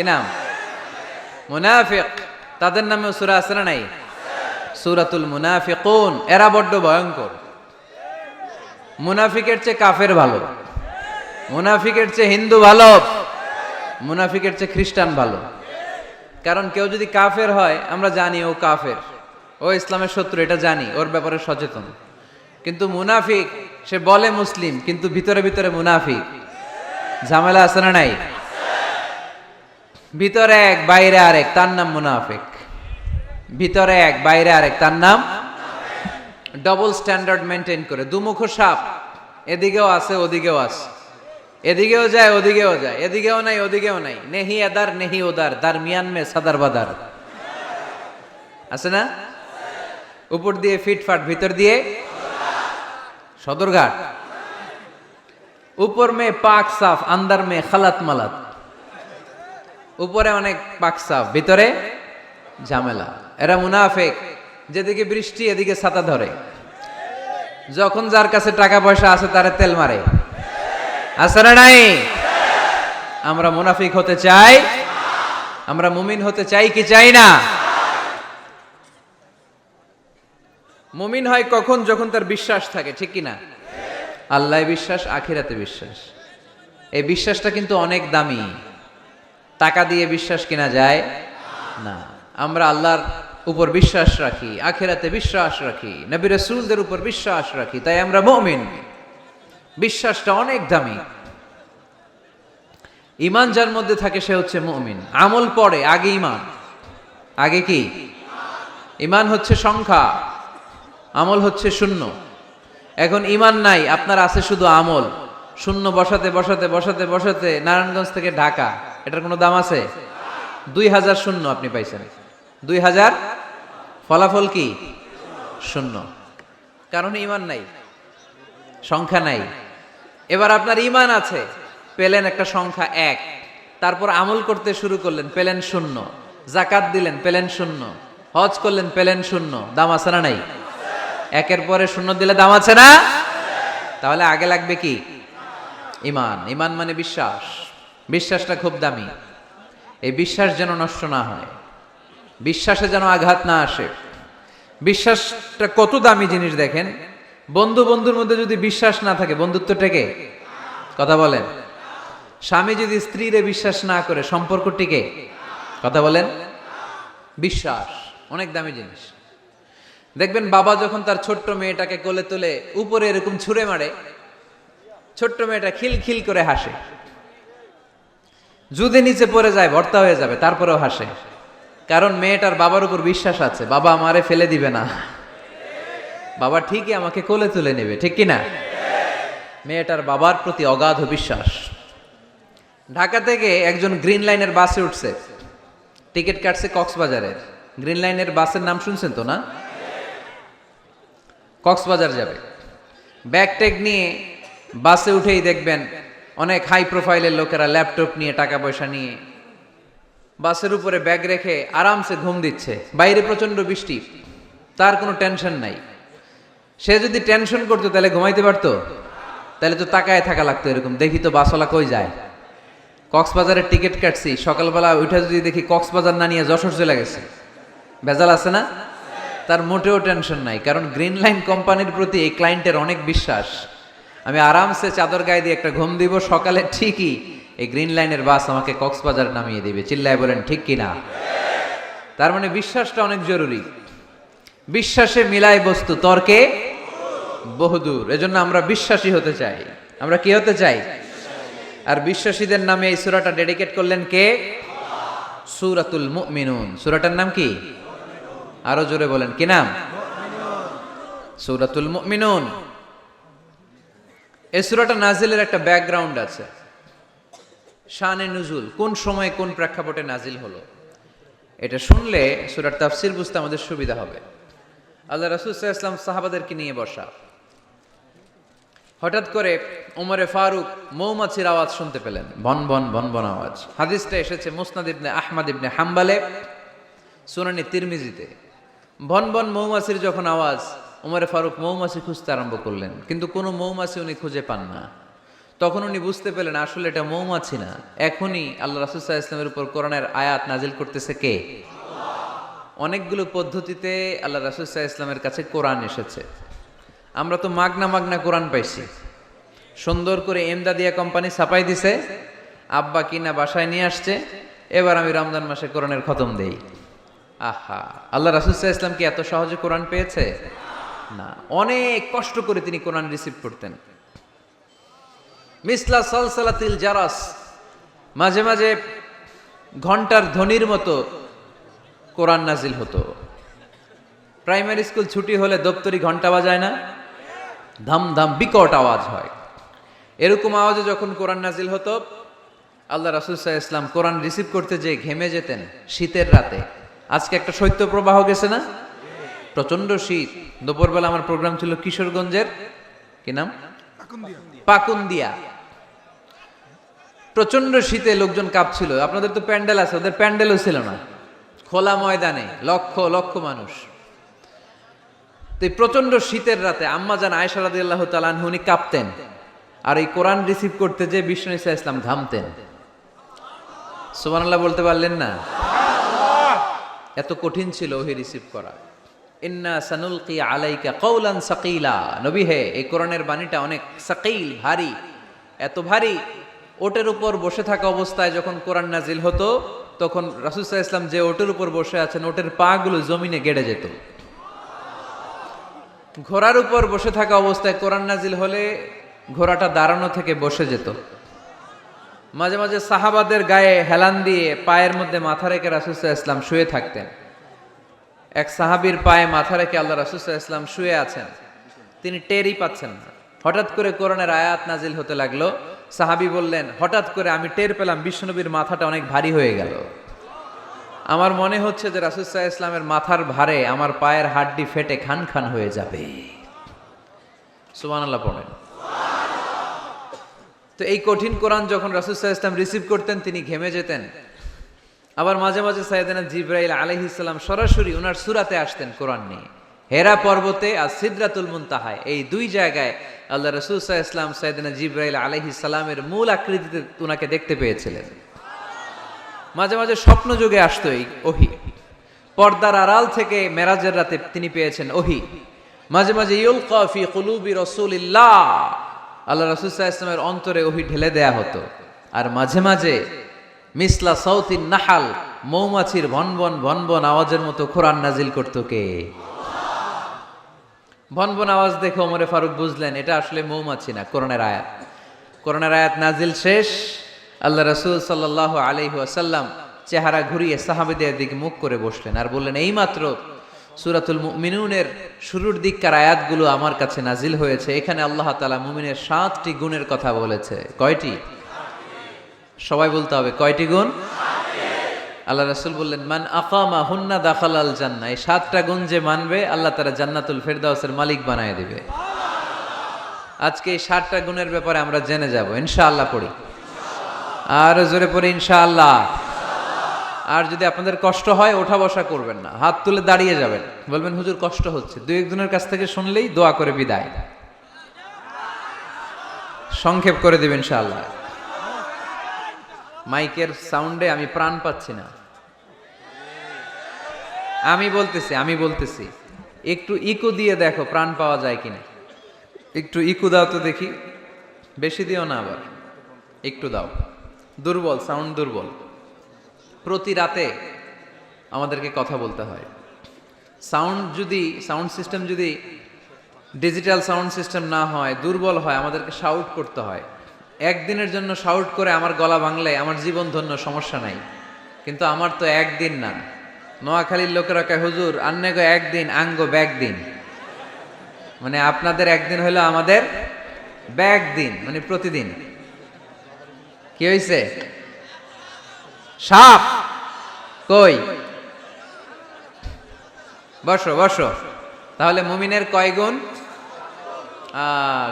কি নাম? মুনাফিক। তাদের নামে সুরা আছে না নাই? সুরাতুল মুনাফিকুন। এরা বড্ড ভয়ঙ্কর। মুনাফিকের চেয়ে কাফের ভালো। মুনাফিকের চেয়ে হিন্দু ভালো। মুনাফিকের চেয়ে খ্রিস্টান ভালো। কারণ কেউ যদি কাফের হয়, আমরা জানি ও কাফের। ও ইসলামের শত্রু, এটা জানি, ওর ব্যাপারে সচেতন। কিন্তু মুনাফিক, সে বলে মুসলিম, কিন্তু ভিতরে ভিতরে মুনাফিক। ঝামেলা আছে না নাই? ভিতরে এক, বাইরে আরেক, তার নাম মুনাফিক। ভিতরে এক, বাইরে আরেক, তার নাম ডবল স্ট্যান্ডার্ড মেনটেন করে। দুমুখ সাপ, এদিকেও আছে, ওদিকেও আছে। এদিকেও যায়, ওদিকেও যায়। এদিকেও নাই, ওদিকেও নাই। নেহি এদার নেহি ওদার, দার মিয়ান মে, সাদার বাদার। আছে না? উপর দিয়ে ফিটফাট, ভিতর দিয়ে সদরঘাট। উপর মে পাক সাফ, আন্দার মে খালাত মালাত। উপরে অনেক পাক সাফ ভিতরে ঝামেলা। এরা মুনাফেক, যেদিকে বৃষ্টি, এদিকে ছাতা ধরে। যখন যার কাছে টাকা পয়সা আছে, তারা তেল মারে। আছে না নাই? আমরা মুনাফিক হতে চাই? আমরা মুমিন হতে চাই কি চাই না? মুমিন হয় কখন? যখন তার বিশ্বাস থাকে, ঠিক কি না আল্লাহ বিশ্বাস, আখিরাতে বিশ্বাস। এই বিশ্বাসটা কিন্তু অনেক দামি। টাকা দিয়ে বিশ্বাস কিনা যায়? না। আমরা আল্লাহর উপর বিশ্বাস রাখি, আখেরাতে বিশ্বাস রাখি, নবী রসুলদের উপর বিশ্বাস রাখি, তাই আমরা মমিন। বিশ্বাসটা অনেক দামি। ইমান যার মধ্যে থাকে সে হচ্ছে মমিন। আমল পড়ে, আগে ইমান আগে কি? ইমান হচ্ছে সংখ্যা, আমল হচ্ছে শূন্য। এখন ইমান নাই, আপনার আছে শুধু আমল। শূন্য বসাতে বসাতে বসাতে বসাতে, নারায়ণগঞ্জ থেকে ঢাকা। এটার কোনো দাম আছে? দুই হাজার শূন্য আপনি পাইছেন। দুই হাজার ফলাফল কি? শূন্য। কারণ ইমান নাই, সংখ্যা নাই। এবার আপনার ইমান আছে, পেলেন একটা সংখ্যা এক। তারপর আমল করতে শুরু করলেন, পেলেন শূন্য। জাকাত দিলেন, পেলেন শূন্য। হজ করলেন, পেলেন শূন্য। দাম আছে না নাই? একের পরে শূন্য দিলে দাম আছে না? তাহলে আগে লাগবে কি? ইমান। ইমান মানে বিশ্বাস। বিশ্বাসটা খুব দামি। এই বিশ্বাস যেন নষ্ট না হয়। বিশ্বাসে যেন আঘাত না আসে। বিশ্বাসটা কত দামি জিনিস দেখেন। বন্ধু বন্ধুর মধ্যে যদি বিশ্বাস না থাকে বন্ধুত্ব টেকে কথা বলেন। স্বামী যদি স্ত্রীরে বিশ্বাস না করে সম্পর্ক টিকে কথা বলেন। বিশ্বাস, অনেক দামি জিনিস। দেখবেন বাবা যখন তার ছোট্ট মেয়েটাকে কোলে তুলে উপরে এরকম ছুঁড়ে মারে, ছোট্ট মেয়েটা খিল খিল করে হাসে। যদি নিচে পড়ে যায়, ভর্তা হয়ে যাবে, তারপরেও হাসে। কারণ মেয়েটার বাবার উপর বিশ্বাস আছে, বাবা আমারে ফেলে দিবে না। বাবা ঠিকই আমাকে কোলে তুলে নেবে, ঠিক কি না মেয়েটার বাবার প্রতি অগাধ বিশ্বাস। ঢাকা থেকে একজন গ্রিন লাইনের বাসে উঠছে। টিকিট কাটছে কক্সবাজারের। গ্রিন লাইনের বাসের নাম শুনছেন তো না? কক্সবাজার যাবে। ব্যাগ ট্যাগ নিয়ে বাসে উঠেই দেখবেন অনেক হাই প্রোফাইলের লোকেরা ল্যাপটপ নিয়ে টাকা পয়সা নিয়ে বাসের উপরে ব্যাগ রেখে আরামসে ঘুম দিচ্ছে। বাইরে প্রচণ্ড বৃষ্টি। তার কোনো টেনশন নাই। সে যদি টেনশন করতো, তাহলে ঘুমাইতে পারতো? তাহলে তো তাকায় থাকা লাগতো এরকম। দেখি তো বাসওয়ালা কই যায়। কক্সবাজারের টিকিট কাটছি। সকালবেলা উঠে যদি দেখি কক্সবাজার না নিয়ে যশোর চলে গেছে। ভেজাল আছে না? তার মোটেও টেনশন নাই। কারণ গ্রিন লাইন কোম্পানির প্রতি এই ক্লায়েন্টের অনেক বিশ্বাস। আমি আরামসে চাদর গায়ে দিয়ে একটা ঘুম দিব, সকালে ঠিকই এই গ্রিন লাইনের বাস আমাকে কক্সবাজার নামিয়ে দিবে। চিল্লায় বলেন, ঠিক কি না তার মানে বিশ্বাসটা অনেক জরুরি। বিশ্বাসে মিলায় বস্তু, তর্কে বহুদূর। এজন্য আমরা বিশ্বাসী হতে চাই। আমরা কি হতে চাই? আর বিশ্বাসীদের নামে এই সুরাটা ডেডিকেট করলেন কে? সুরাতুল মুমিনুন। সুরাটার নাম কি? আরও জোরে বলেন, কি নাম? সুরাতুল মুমিনুন। এই সুরাটা নাজিলের একটা ব্যাকগ্রাউন্ড আছে। শানে নুজুল, কোন সময়ে কোন প্রেক্ষাপটে নাজিল হলো? এটা শুনলে সুরার তাফসির বুঝতে আমাদের সুবিধা হবে। আল্লাহ রাসুল ইসলাম সাহাবাদেরকে নিয়ে বসা। হঠাৎ করে উমরে ফারুক মৌমাছির আওয়াজ শুনতে পেলেন। বন বন বন বন আওয়াজ। হাদিসটা এসেছে মুসনাদ ইবনে আহমদ ইবনে হাম্বালে, সুনানি তিরমিজিতে। বন বন মৌমাছির যখন আওয়াজ উমরে ফারুক মৌমাছি খুঁজতে আরম্ভ করলেন, কিন্তু কোনো মৌমাছি উনি খুঁজে পান না। তখন উনি বুঝতে পেলেন, আসলে এটা মৌমাছি না। এখনই আল্লাহ রাসুসাহ ইসলামের উপর কোরআনের আয়াত নাজিল করতেছে কে? অনেকগুলো পদ্ধতিতে আল্লাহ রাসুসাহ ইসলামের কাছে কোরআন এসেছে। আমরা তো মাগনা মাগনা কোরআন পাইছি। সুন্দর করে এমদাদিয়া কোম্পানি ছাপাই দিছে, আব্বা কিনা বাসায় নিয়ে আসছে, এবার আমি রমজান মাসে কোরআনের খতম দেই। আহা, আল্লাহ রাসুসাহ ইসলাম কি এত সহজে কোরআন পেয়েছে? না। অনেক কষ্ট করে তিনি কোরআন রিসিভ করতেন। মিসলা সলসালাতিল জারাস, মাঝে মাঝে ঘণ্টার ধ্বনির মতো কোরআন নাজিল হতো। প্রাইমারি স্কুল ছুটি হলে দপ্তরি ঘণ্টা বাজায় না ধাম ধাম বিকট আওয়াজ হয়। এরকম আওয়াজে যখন কোরআন নাজিল হতো, আল্লাহ রাসুলসাহ ইসলাম কোরআন রিসিভ করতে যে ঘেমে যেতেন শীতের রাতে। আজকে একটা শৈত্য প্রবাহ গেছে না? প্রচণ্ড শীত। দুপুরবেলা আমার প্রোগ্রাম ছিল কিশোরগঞ্জের। কি নাম? পাকুন্দিয়া। প্রচণ্ড শীতে লোকজন কাঁপছিল। আপনাদের তো প্যান্ডেল আছে ওদের প্যান্ডেলও ছিল না। খোলা ময়দানে লক্ষ লক্ষ মানুষ। তো এই প্রচণ্ড শীতের রাতে আম্মা জান আয়সা রাদি আল্লাহ তালান উনি কাঁপতেন। আর এই কোরআন রিসিভ করতে যে বিষ্ণু ইসা ইসলাম ঘামতেন। সুবহানাল্লাহ বলতে পারলেন না? এত কঠিন ছিল ওহি রিসিভ করা। ইন্না সানুলকি আলাইকা কৌলান সাকিলা। নবী হে, এই কোরআনের বাণীটা অনেক সাকিল, ভারী, এত ভারী। ওটের উপর বসে থাকা অবস্থায় যখন কোরআন নাজিল হতো, তখন রাসুসাহ ইসলাম যে ওটের উপর বসে আছেন, ওটের পা গুলো জমিনে গেড়ে যেত। ঘোড়ার উপর বসে থাকা অবস্থায় কোরআন নাজিল হলে ঘোড়াটা দাঁড়ানো থেকে বসে যেত। মাঝে মাঝে সাহাবাদের গায়ে হেলান দিয়ে পায়ের মধ্যে মাথা রেখে রাসুসাহ ইসলাম শুয়ে থাকতেন। এক সাহাবীর পায়ে মাথা রেখে আল্লাহ রাসুসাহ ইসলাম শুয়ে আছেন। তিনি টেরই পাচ্ছেন না। হঠাৎ করে কোরআনের আয়াত নাজিল হতে লাগল। সাহাবী বললেন, হঠাৎ করে আমি টের পেলাম বিষ্ণুনবীর মাথাটা অনেক ভারী হয়ে গেল। আমার মনে হচ্ছে যে রাসুসাহ ইসলামের মাথার ভারে আমার পায়ের হাড্ডি ফেটে খান খান হয়ে যাবে। সুমান আল্লাহ পড়েন। তো এই কঠিন কোরআন যখন রাসুসাহ ইসলাম রিসিভ করতেন, তিনি ঘেমে যেতেন। আবার মাঝে মাঝে সাইদানা জিব্রাইল আলহিসাল্লাম সরাসরি ওনার সুরাতে আসতেন কোরআন নিয়ে। হেরা পর্বতে আর সিদ্রাতুল মুনতাহায় এই দুই জায়গায় আল্লাহ রসুল সাহ ইসলাম সাইদানা জিব্রাইল আলহিসাল্লামের মূল আকৃতিতে ওনাকে দেখতে পেয়েছিলেন। মাঝে মাঝে স্বপ্ন যুগে আসতো এই ওহি। পর্দার আড়াল থেকে মেরাজের রাতে তিনি পেয়েছেন ওহি। মাঝে মাঝে ইউল কফি কুলুবি রসুলিল্লাহ, আল্লাহ রসুল সাহা ইসলামের অন্তরে ওহি ঢেলে দেয়া হতো। আর মাঝে মাঝে মিসলা সৌতিন নাহাল, মৌমাছির ভনবন ভনবন আওয়াজের মতো কোরআন নাজিল করতো কে? ভনবন আওয়াজ দেখে ওমরে ফারুক বুঝলেন, এটা আসলে মৌমাছি না, কোরআনের আয়াত। কোরআনের আয়াত নাজিল শেষ। আল্লাহ রসুল সাল্লাহ আলহি আসাল্লাম চেহারা ঘুরিয়ে সাহাবিদের দিকে মুখ করে বসলেন আর বললেন এইমাত্র সুরাতুল মিনুনের শুরুর দিককার আয়াতগুলো আমার কাছে নাজিল হয়েছে। এখানে আল্লাহ তালা মুমিনের সাতটি গুণের কথা বলেছে। কয়টি? সবাই বলতে হবে, কয়টি গুণ? আল্লাহ রাসুল বললেন, মান আকামা হুন্না দাখাল আল জান্না এই সাতটা গুণ যে মানবে, আল্লাহ তারা জান্নাতুল ফেরদাউসের মালিক বানায় দিবে। আজকে এই সাতটা গুণের ব্যাপারে আমরা জেনে যাব, ইনশাআল্লাহ পড়ি। আর জোরে পড়ি, ইনশাআল্লাহ। আর যদি আপনাদের কষ্ট হয়, ওঠা বসা করবেন না, হাত তুলে দাঁড়িয়ে যাবেন। বলবেন, হুজুর, কষ্ট হচ্ছে। দু একজনের কাছ থেকে শুনলেই দোয়া করে বিদায়। সংক্ষেপ করে দেবেন, ইনশাআল্লাহ। মাইকের সাউন্ডে আমি প্রাণ পাচ্ছি না। আমি বলতেছি আমি বলতেছি, একটু ইকো দিয়ে দেখো প্রাণ পাওয়া যায় কিনা। একটু ইকো দাও তো দেখি, বেশি দিও না আবার, একটু দাও। দুর্বল, সাউন্ড দুর্বল। প্রতি রাতে আমাদেরকে কথা বলতে হয়। সাউন্ড যদি, সাউন্ড সিস্টেম যদি ডিজিটাল সাউন্ড সিস্টেম না হয়, দুর্বল হয়, আমাদেরকে শাউট করতে হয়। একদিনের জন্য শাউট করে আমার গলা ভাঙলে আমার জীবন ধন্য, সমস্যা নাই। কিন্তু আমার তো একদিন না। নোয়াখালীর লোকেরা কয়, হুজুর, আন্নে গো একদিন, আঙ্গ ব্যাগ দিন। মানে আপনাদের একদিন হলো আমাদের ব্যাগ দিন মানে প্রতিদিন। কি হয়েছে সাপ! কই? বসো বসো। তাহলে মুমিনের কয় গুণ?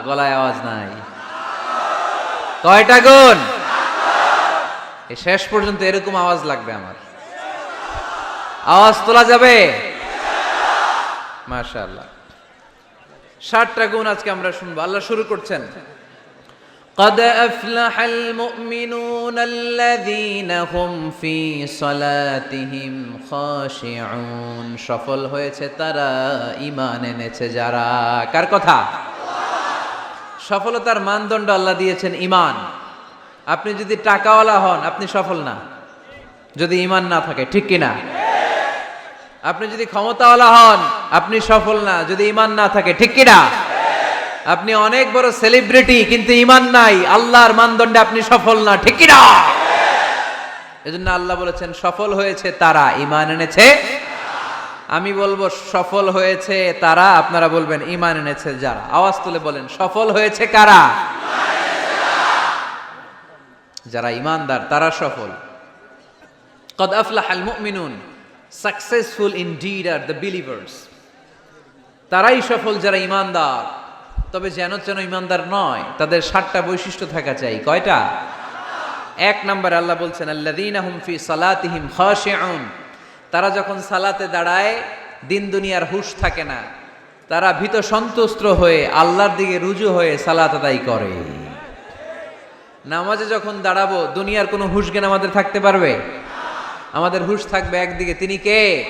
গলায় আওয়াজ নাই। কয়টা গুণ এই শেষ পর্যন্ত এরকম আওয়াজ লাগবে আমার আওয়াজ তোলা যাবে মাশাআল্লাহ ষাটটা গুণ আজকে আমরা শুনবো আল্লাহ শুরু করছেন قد أفلح المؤمنون الذين هم في صلاتهم خاشعون সফল হয়েছে তারা ঈমান এনেছে যারা কার কথা সফলতার মানদণ্ড আল্লাহ দিয়েছেন ইমান আপনি যদি টাকাওয়ালা হন, আপনি সফল না। যদি ইমান না থাকে, ঠিক কি না আপনি যদি ক্ষমতাওয়ালা হন, আপনি সফল না। যদি ঈমান না থাকে, ঠিক কি না আপনি অনেক বড় সেলিব্রিটি কিন্তু ইমান নাই। আল্লাহর মানদণ্ডে আপনি সফল না, ঠিক কি না এজন্য আল্লাহ বলেছেন, সফল হয়েছে তারা। ইমান এনেছে আমি বলব, সফল হয়েছে তারা। আপনারা বলবেন ইমান এনেছে যারা। আওয়াজ তুলে বলেন, সফল হয়েছে কারা? যারা ইমানদার তারা সফল। কদ আফলাহাল মুমিনুন, successful indeed are the believers. তারাই সফল যারা ইমানদার তবে যেন যেন ইমানদার নয়, তাদের সাতটা বৈশিষ্ট্য থাকা চাই। কয়টা? এক নম্বর আল্লাহ বলছেন, আল্লাযীনা হুম ফি সালাতিহিম খাশিউন। তারা যখন সালাতে দাঁড়ায়, দিন দুনিয়ার হুশ থাকে না। তারা ভীত সন্তুষ্ট হয়ে আল্লাহর দিকে রুজু হয়ে সালাত আদায় করে। নামাজে যখন দাঁড়াবো, দুনিয়ার কোনো হুশ জ্ঞান আমাদের থাকতে পারবে? আমাদের হুশ থাকবে একদিকে, তিনি কে?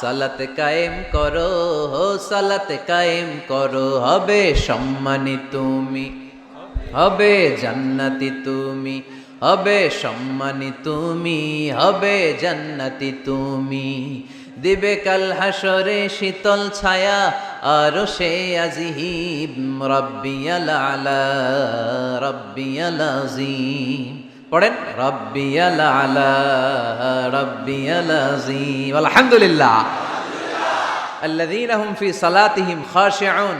সালাতে কায়েম করো হো সালাতে কায়েম করো, হবে সম্মানী তুমি, হবে জান্নাতি তুমি। হবে সম্মানী তুমি, হবে জান্নাতি তুমি। দিবে কাল হাসরে শীতল ছায়া, আর সে আজিহিব রব্বিয়াল আলা, রব্বিয়াল আজিম। পড়েন, রব্বিয়াল আলা, রব্বিয়াল আজিম। আলহামদুলিল্লাহ। আল্লাযীনা হুম ফি সালাতিহিম খাশিউন।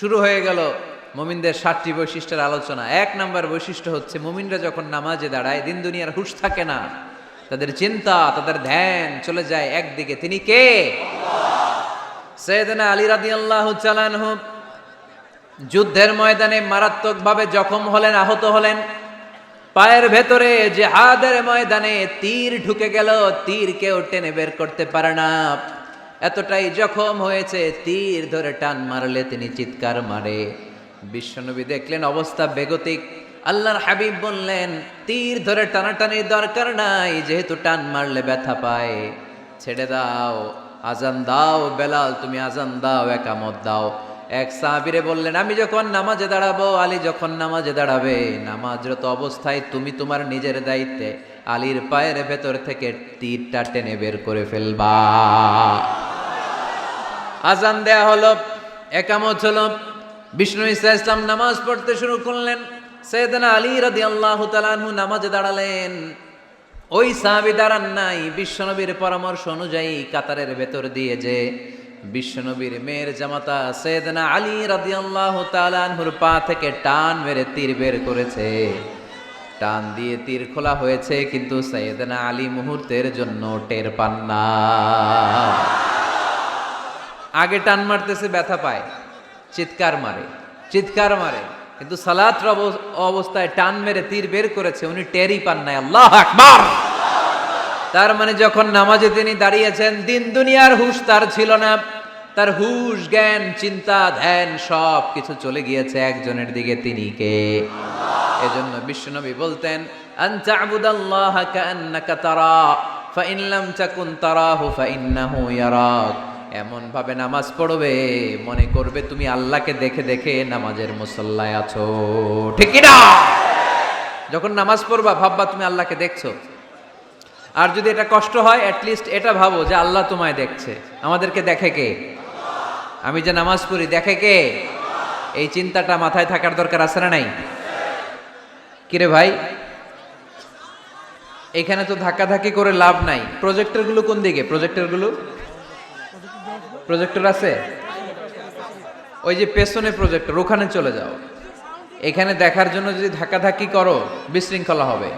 শুরু হয়ে গেল। মুমিনদের সাতটি বৈশিষ্ট্যের আলোচনা। এক নাম্বার বৈশিষ্ট্য হচ্ছে, মুমিনরা যখন নামাজে দাঁড়ায়, দিন দুনিয়ার হুশ থাকে না। তাদের চিন্তা, তাদের ধ্যান চলে যায় একদিকে। তিনি কে? সৈয়দনা আলী রাদিয়াল্লাহু চালানহু যুদ্ধের ময়দানে মারাত্মকভাবে জখম হলেন, আহত হলেন। পায়ের ভেতরে জেহাদের ময়দানে তীর ঢুকে গেল, তীর কেউ টেনে বের করতে পারে না। এতটাই জখম হয়েছে, তীর ধরে টান মারলে তিনি চিৎকার মারে। বিশ্বনবী দেখলেন অবস্থা বেগতিক। আল্লাহর হাবিব বললেন, তীর ধরে টানাটানির দরকার নাই, যেহেতু টান মারলে ব্যথা পায়। ছেড়ে দাও, আজান দাও, বেলাল, তুমি আজান দাও, একামত দাও। এক সাহাবিরে বললেন, আমি যখন নামাজে দাঁড়াবো, আলী যখন নামাজে দাঁড়াবে, নামাজরত অবস্থায় তুমি তোমার নিজের দায়িত্বে আলীর পায়ের ভেতর থেকে তীরটা টেনে বের করে ফেলবা। আজান দেয়া হলো, একামত হলো বিষ্ণু ইসা ইসলাম নামাজ পড়তে শুরু করলেন। সৈয়দনা আলী রাদি আল্লাহ তালানহু নামাজে দাঁড়ালেন। ওই সাহাবি দাঁড়ান নাই। বিশ্বনবীর পরামর্শ অনুযায়ী কাতারের ভেতর দিয়ে যে বিশ্বনবীর মেয়ের জামাতা সৈয়দনা আলী রাদি আল্লাহ তালানহুর পা থেকে টান মেরে তীর বের করেছে। টান দিয়ে তীর খোলা হয়েছে, কিন্তু সৈয়দনা আলী মুহূর্তের জন্য টের পান না। আগে টান মারতেছে, ব্যথা পায়। চিৎকার মারে চিৎকার মারে। কিন্তু সালাত অবস্থায় টান মেরে তীর বের করেছে, উনি টেরই পান নাই। আল্লাহ আকবার! তার মানে যখন নামাজে তিনি দাঁড়িয়েছেন, দিন দুনিয়ার হুশ তার ছিল না। তার হুশ, জ্ঞান, চিন্তা, ধ্যান সব কিছু চলে গিয়েছে একজনের দিকে তিনি কে? এজন্য বিশ্বনবী বলতেন, আন তা'বুদাল্লাহ কাআন্নাকা তারা ফাইন লাম তাকুন তারাহু ফাইন্নাহু ইয়ারাক। এমন ভাবে নামাজ পড়বে, মনে করবে তুমি আল্লাহকে দেখে দেখে নামাজের মুসল্লায় আছো। ঠিক না যখন নামাজ পড়বা, ভাববা তুমি আল্লাহকে দেখছ। আর যদি এটা কষ্ট হয় অ্যাটলিস্ট এটা ভাবো যে আল্লাহ তোমায় দেখছে। আমাদেরকে দেখে কে? আমি যে নামাজ পড়ি, দেখে কে? এই চিন্তাটা মাথায় থাকার দরকার আছে না নাই? কিরে ভাই? এখানে তো ধাক্কাধাক্কি করে লাভ নাই। প্রজেক্টরগুলো কোন দিকে? প্রজেক্টরগুলো প্রজেক্টর আছে? ওই যে পেছনে প্রজেক্টর ওখানে চলে যাও। এখানে দেখার জন্য যদি ধাক্কাধাক্কি করো, বিশৃঙ্খলা হবে।